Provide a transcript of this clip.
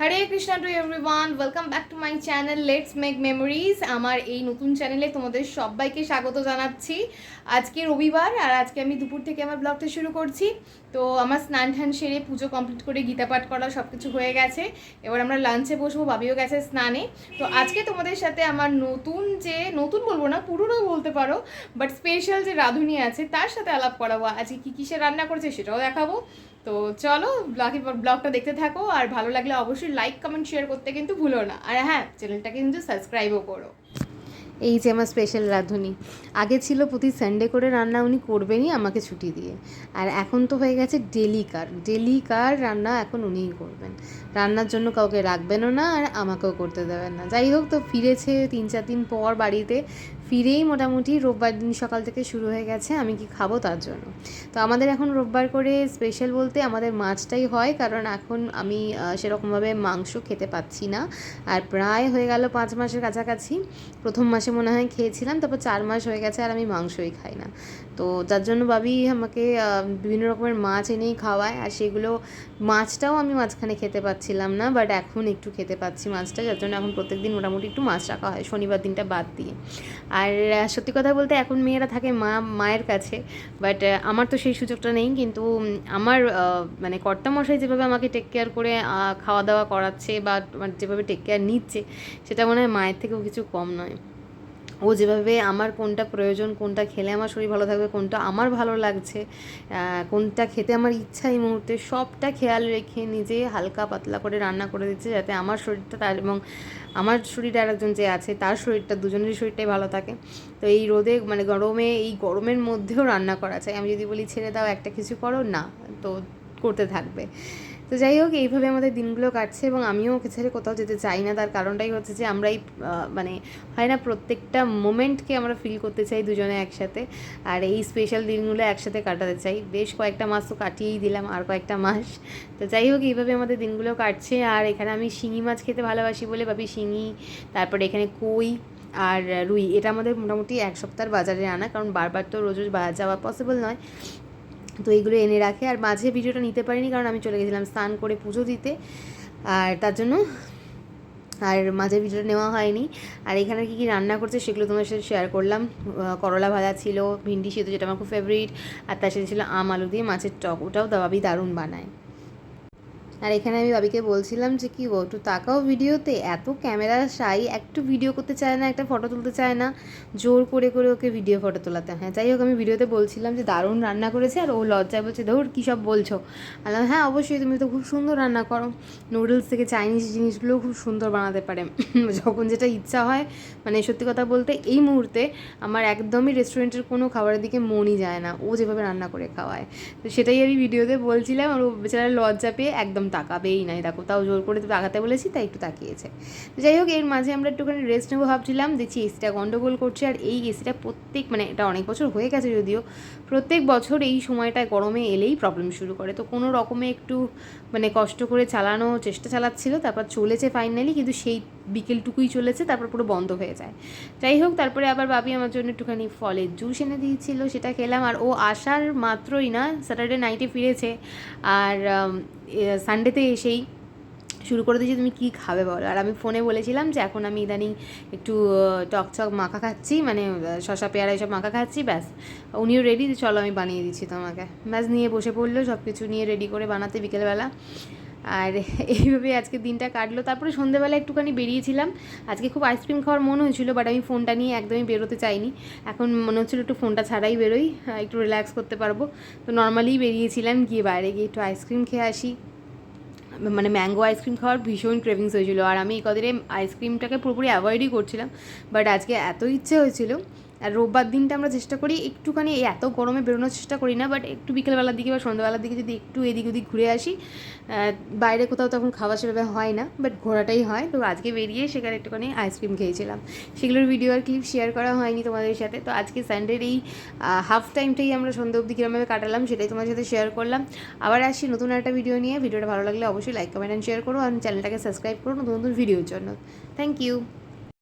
Hare Krishna to everyone welcome back to my channel let's make memories আমার এই নতুন চ্যানেলে তোমাদের সবাইকে স্বাগত জানাচ্ছি। আজকে রবিবার আর আজকে আমি দুপুর থেকে আমার ব্লগটা শুরু করছি। তো আমার স্নান টান সেরে পুজো কমপ্লিট করে গীতা পাঠ করা সব কিছু হয়ে গেছে। এবার আমরা লাঞ্চে বসবো ভাবিও গেছে স্নানে। তো আজকে তোমাদের সাথে আমার নতুন যে, নতুন বলব না, পুরনো বলতে পারো বাট স্পেশাল যে রাঁধুনি আছে, তার সাথে আলাপ করাবো। আজকে কী কিসে রান্না করেছে সেটাও দেখাবো। তো চলো ব্লগে ব্লগটা দেখতে থাকো, আর ভালো লাগলে অবশ্যই লাইক কমেন্ট শেয়ার করতে কিন্তু ভুলো না। আর হ্যাঁ চ্যানেলটাকে কিন্তু সাবস্ক্রাইবও করো। এই যে আমার স্পেশাল রাঁধুনি। আগে ছিল প্রতি সানডে করে রান্না উনি করবেনই আমাকে ছুটি দিয়ে। আর এখন তো হয়ে গেছে ডেলি কার ডেলি কার রান্না এখন উনিই করবেন। রান্নার জন্য কাউকে রাখবেনও না আর আমাকেও করতে দেবেন না। যাই হোক তো ফিরেছে তিন চার দিন পর বাড়িতে। ফিরেই মোটামুটি রোববার দিন সকাল থেকে শুরু হয়ে গেছে, আমি কি খাব তার জন্য। তো আমাদের এখন রোববার করে স্পেশাল বলতে আমাদের মাছটাই হয়, কারণ এখন আমি সেরকমভাবে মাংস খেতে পাচ্ছি না। আর প্রায় হয়ে গেল পাঁচ মাসের কাছাকাছি। প্রথম মাসে মনে হয় খেয়েছিলাম, তারপর চার মাস হয়ে গেছে আর আমি মাংসই খাই না। তো যার জন্য ভাবি আমাকে বিভিন্ন রকমের মাছ এনেই খাওয়ায়, আর সেগুলো মাছটাও আমি মাঝখানে খেতে পাচ্ছিলাম না বাট এখন একটু খেতে পাচ্ছি মাছটা, যার জন্য এখন প্রত্যেকদিন মোটামুটি একটু মাছ রাখা হয়, শনিবার দিনটা বাদ দিয়ে। আর সত্যি কথা বলতে এখন মেয়েরা থাকে মা, মায়ের কাছে বাট আমার তো সেই সুযোগটা নেই, কিন্তু আমার মানে কর্তামশাই যেভাবে আমাকে টেক কেয়ার করে খাওয়া দাওয়া করাচ্ছে বা যেভাবে টেক কেয়ার নিচ্ছে, সেটা মনে হয় মায়ের থেকেও কিছু কম নয়। ও যেভাবে আমার কোনটা প্রয়োজন, কোনটা খেলে আমার শরীর ভালো থাকবে, কোনটা আমার ভালো লাগছে কোনটা খেতে আমার ইচ্ছা এই মুহূর্তে, সবটা খেয়াল রেখে নিজে হালকা পাতলা করে রান্না করে দিচ্ছে যাতে আমার শরীরটা তার এবং আমার শরীর আর একজন যে আছে, তার শরীরটা, দুজনেরই শরীরটাই ভালো থাকে। তো এই রোদে মানে গরমে, এই গরমের মধ্যেও রান্না করা চাই আমি যদি বলি ছেড়ে দাও, একটা কিছু করো, না, তো করতে থাকবে। তো যাই হোক, এইভাবে আমাদের দিনগুলো কাটছে এবং আমিও ওকে ছেড়ে কোথাও যেতে চাই না। তার কারণটাই হচ্ছে যে আমরা এই মানে হয় না, প্রত্যেকটা মোমেন্টকে আমরা ফিল করতে চাই দুজনে একসাথে। আর এই স্পেশাল দিনগুলো একসাথে কাটাতে চাই। বেশ কয়েকটা মাস তো কাটিয়েই দিলাম, আর কয়েকটা মাস। তো যাই হোক, এইভাবে আমাদের দিনগুলো কাটছে। আর এখানে আমি শিঙি মাছ খেতে ভালোবাসি বলে ভাবি শিঙি, তারপরে এখানে কই আর রুই। এটা আমাদের মোটামুটি এক সপ্তাহের বাজারে আনা, কারণ বারবার তো রোজ রোজ যাওয়া পসিবল নয়। তো এইগুলো এনে রাখে। আর মাঝে ভিডিওটা নিতে পারিনি কারণ আমি চলে গেছিলাম স্নান করে পুজো দিতে। আর তার জন্য আর মাঝে ভিডিওটা নেওয়া হয়নি। আর এখানে কী কী রান্না করছে সেগুলো তোমার সাথে শেয়ার করলাম। করলা ভাজা ছিল, ভিন্ডি সেতু যেটা আমার খুব ফেভারিট আর তার সাথে ছিল আম, আলু দিয়ে মাছের টক। ওটাও দাবি দারুণ বানায়। আর এখানে আমি বাবিকে বলছিলাম যে কি ও একটু তাকাও ভিডিওতে, এত ক্যামেরা সাই একটু ভিডিও করতে চায় না, একটা ফটো তুলতে চায় না, জোর করে করে ওকে ভিডিও ফটো তোলাতে হয়। যাই হোক, আমি ভিডিওতে বলছিলাম যে দারুণ রান্না করেছে আর ও লজ্জায় বলছে, ধর, কী সব বলছো? আলাম হ্যাঁ অবশ্যই, তুমি তো খুব সুন্দর রান্না করো। নুডলস থেকে চাইনিজ জিনিসগুলোও খুব সুন্দর বানাতে পারে। যখন যেটা ইচ্ছা হয় মানে সত্যি কথা বলতে, এই মুহূর্তে আমার একদমই রেস্টুরেন্টের কোনো খাবারের দিকে মনই যায় না, ও যেভাবে রান্না করে খাওয়ায়। তো সেটাই আমি ভিডিওতে বলছিলাম, আর ও বেচারা লজ্জা পেয়ে একদম তাকাবেই নাই দেখো, তাও জোর করে তো তাকাতে বলেছি, তাই একটু তাকিয়েছে। যাই হোক, এর মাঝে আমরা একটুখানি রেস্ট নেব ভাবছিলাম, দেখছি এসিটা গন্ডগোল করছে, আর এই এসিটা প্রত্যেক মানে এটা অনেক বছর হয়ে গেছে যদিও, প্রত্যেক বছর এই সময়টায় গরমে এলেই প্রবলেম শুরু করে। তো কোনো রকমে একটু মানে কষ্ট করে চালানো, চেষ্টা চালাচ্ছিল, তারপর চলেছে ফাইনালি কিন্তু সেই বিকেলটুকুই চলেছে, তারপর পুরো বন্ধ হয়ে যায়। যাই হোক, তারপরে আবার বাবি আমার জন্য একটুখানি ফলের জুস এনে দিয়েছিল, সেটা খেলাম, আর ও আসার মাত্রই না স্যাটারডে নাইটে ফিরেছে। আর সানডেতে এসেই শুরু করে দিয়েছি, তুমি কী খাবে বলো। আর আমি ফোনে বলেছিলাম যে এখন আমি ইদানিং একটু টকচক মাখা খাচ্ছি মানে শশা পেয়ারা এসব মাখা খাচ্ছি, ব্যাস। উনিও রেডি চলো আমি বানিয়ে দিচ্ছি তোমাকে। ব্যাস, নিয়ে বসে পড়ল সব কিছু নিয়ে রেডি করে বানাতে বিকেলবেলা। আর এইভাবে আজকে দিনটা কাটলো। তারপরে সন্ধেবেলা একটুখানি বেরিয়েছিলাম। আজকে খুব আইসক্রিম খাওয়ার মনে হয়েছিল বাট আমি ফোনটা নিয়ে একদমই বেরোতে চাইনি। এখন মনে হচ্ছিল একটু ফোনটা ছাড়াই বেরোই একটু রিল্যাক্স করতে পারব। তো নর্মালি বেরিয়েছিলাম গিয়ে বাইরে গিয়ে একটু আইসক্রিম খেয়ে আসি। মানে ম্যাঙ্গো আইসক্রিম খাওয়ার ভীষণ ক্রেভিংস হয়েছিল। আর আমি এই কদিনে আইসক্রিমটাকে পুরোপুরি অ্যাভয়েডই করছিলাম। বাট আজকে এত ইচ্ছে হয়েছিল আর রোববার দিনটা আমরা চেষ্টা করি একটুখানি এত গরমে বেরোনোর চেষ্টা করি না বাট একটু বিকেলবেলার দিকে বা সন্ধ্যাবেলার দিকে যদি একটু এদিক ওদিক ঘুরে আসি বাইরে কোথাও তখন খাওয়া সেভাবে হয় না বাট ঘোরাটাই হয়। তো আজকে বেরিয়ে সেখানে একটুখানি আইসক্রিম খেয়েছিলাম। সেগুলোর ভিডিও আর ক্লিপ শেয়ার করা হয়নি তোমাদের সাথে। তো আজকে সানডের এই হাফ টাইমটাই আমরা সন্ধ্যা অবধি কীরকমভাবে কাটালাম সেটাই তোমাদের সাথে শেয়ার করলাম। আবার আসছি নতুন একটা ভিডিও নিয়ে। ভিডিওটা ভালো লাগলে অবশ্যই লাইক কমেন্ট অ্যান্ড শেয়ার করো। আর চ্যানেলটাকে সাবস্ক্রাইব করো নতুন নতুন ভিডিওর জন্য। Thank you